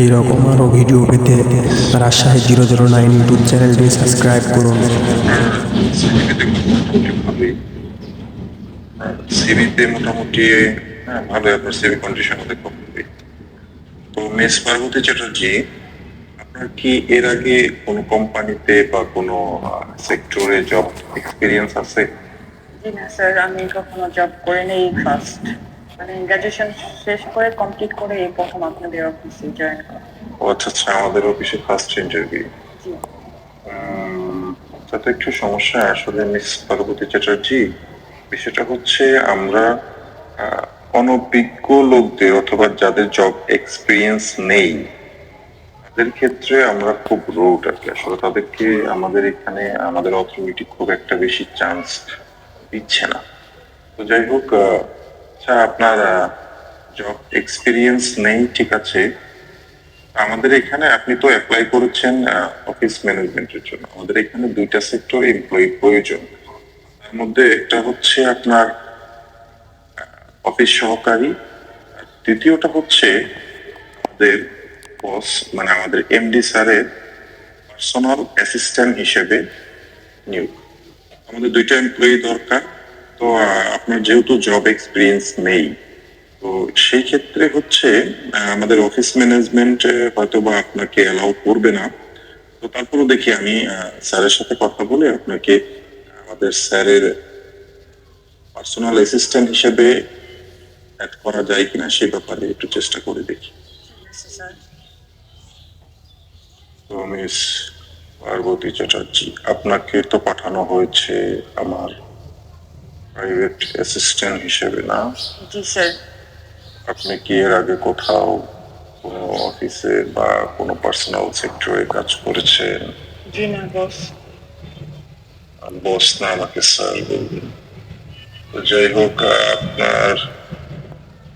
এই রকম আরও ভিডিও পেতে Rajshahi zero zero nine YouTube চ্যানেলটি সাবস্ক্রাইব করুন। সিভিতে মোটামুটি হ্যাঁ ভালো আপনার সিভি কন্ডিশন দেখো ভালোই। তো মিস পার্বতী চ্যাটার্জি আপনার কি এর আগে কোনো কোম্পানিতে বা কোনো সেক্টরে জব এক্সপিরিয়েন্স আছে? জি না স্যার আমি কখনো জব করে নেই ফার্স্ট মানে গ্রাজুয়েশন শেষ করে কমপ্লিট করে এই প্রথম আপনাদের অফিসে জয়েন করা। ও আচ্ছা আচ্ছা আমাদের অফিসে ফার্স্ট ইন্টারভিউ তাতে একটু সমস্যা আসলে মিস পার্বতী চ্যাটার্জি বিষয়টা হচ্ছে আমরা অনভিজ্ঞ লোকদের অথবা যাদের জব এক্সপিরিয়েন্স নেই তাদের ক্ষেত্রে আমরা খুব রোড আর কি। আসলে তাদেরকে আমাদের এখানে আমাদের অথরিটি খুব একটা বেশি চান্স দিচ্ছে না। তো যাই হোক আচ্ছা আপনার জব এক্সপিরিয়েন্স নেই, ঠিক আছে। আমাদের এখানে আপনি তো অ্যাপ্লাই করেছেন অফিস ম্যানেজমেন্টের জন্য। আমাদের এখানে দুইটা সেক্টর এমপ্লয়ি প্রয়োজন। তার মধ্যে একটা হচ্ছে আপনার অফিস সহকারী। দ্বিতীয়টা হচ্ছে আমাদের বস মানে আমাদের এমডি স্যারের পার্সোনাল অ্যাসিস্ট্যান্ট হিসেবে নিয়োগ। আমাদের দুইটা এমপ্লয়ি দরকার। তো আপনার যেহেতু জব এক্সপিরিয়েন্স নেই, তো সেই ক্ষেত্রে হচ্ছে আমাদের অফিস ম্যানেজমেন্ট হয়তো বা আপনাকে অ্যালাউ করবে না। তো তারপরও দেখি আমি স্যারের সাথে কথা বলে আপনাকে আমাদের স্যারের পার্সোনাল অ্যাসিস্ট্যান্ট হিসেবে অ্যাড করা যায় কিনা সে ব্যাপারে একটু চেষ্টা করে দেখি। তো মিস পার্বতী চ্যাটার্জি, আপনাকে তো পাঠানো হয়েছে আমার প্রাইভেট অ্যাসিস্ট্যান্ট হিসেবে না জি স্যার আপনি কি এর আগে কোথাও কোনো অফিসে বা কোনো পার্সোনাল সেক্টরে কাজ করেছেন? জি না বস বস না আমাকে স্যার বলবেন। তো যাই হোক আপনার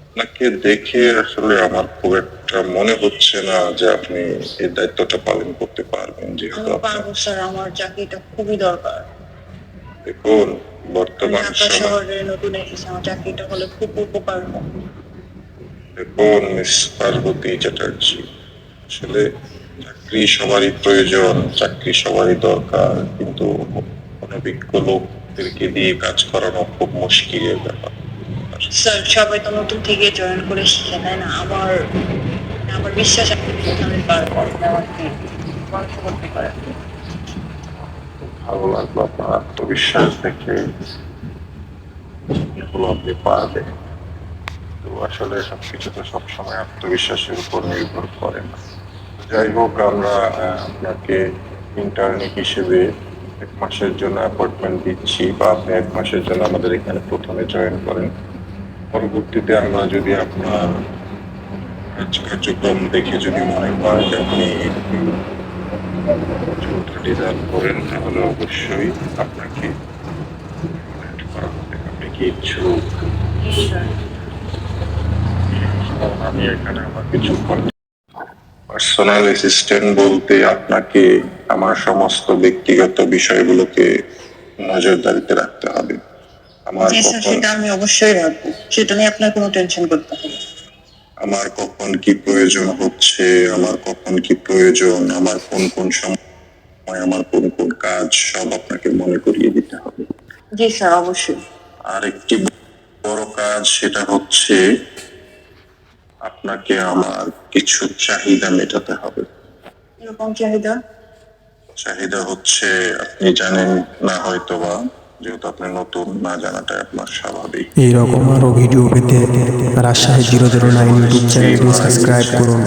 আপনাকে দেখে আসলে আমার খুব একটা মনে হচ্ছে না যে আপনি এই দায়িত্বটা পালন করতে পারবেন যেহেতু পারব স্যার আমার চাকরিটা খুবই দরকার। দেখুন আমি বর্তমান শহরে নতুন এসেছি আমার চাকরিটা হলে খুব উপকার দেখুন মিস পার্বতী চ্যাটার্জি। আসলে চাকরি সবারই প্রয়োজন চাকরি সবারই দরকার কিন্তু অনভিজ্ঞ লোকদেরকে দিয়ে কাজ করানো খুব মুশকিলের ব্যাপার। স্যার সবাই তো নতুন থেকে জয়েন করে শিখে তাই না? আমার আমার বিশ্বাস আপনি এখানে পারব আপনি আমাকে ভরসা করতে পারেন ভালো লাগল আপনার আত্মবিশ্বাস দেখে আপনি পারবেন তো আসলে সবকিছু তো সবসময় আত্মবিশ্বাসের উপর নির্ভর করে না। যাই হোক, আমরা আপনাকে ইন্টার্নি হিসেবে এক মাসের জন্য অ্যাপয়েন্টমেন্ট দিচ্ছি বা আপনি এক মাসের জন্য আমাদের এখানে প্রথমে জয়েন করেন। পরবর্তীতে আমরা যদি আপনার কার্যক্রম দেখে যদি মনে যে আপনি ডিজাইন করেন তাহলে অবশ্যই আপনাকে করা হবে। আপনি কি ইচ্ছুক আমি এখানে আমার কিছু পার্সোনাল অ্যাসিস্ট্যান্ট বলতে আপনাকে আমার সমস্ত ব্যক্তিগত বিষয়গুলোকে নজরদারিতে রাখতে হবে আমার সেটা আমি অবশ্যই রাখব সেটা নিয়ে আপনার কোনো টেনশন করতে হবে। আমার কখন কি প্রয়োজন হচ্ছে? আমার কখন কি প্রয়োজন? আমার কোন কোন সময় আমার কোন কোন কাজ সব আপনাকে মনে করিয়ে দিতে হবে। জি স্যার অবশ্যই। আর একটি বড় কাজ সেটা হচ্ছে আপনাকে আমার কিছু চাহিদা মেটাতে হবে। এরকম চাহিদা? চাহিদা হচ্ছে আপনি জানেন না হয়তো বা যেহেতু আপনি নতুন, না জানাটাই আপনার স্বাভাবিক। এই রকম আরও ভিডিও পেতে Rajshahi zero zero nine YouTube চ্যানেলটি সাবস্ক্রাইব করুন।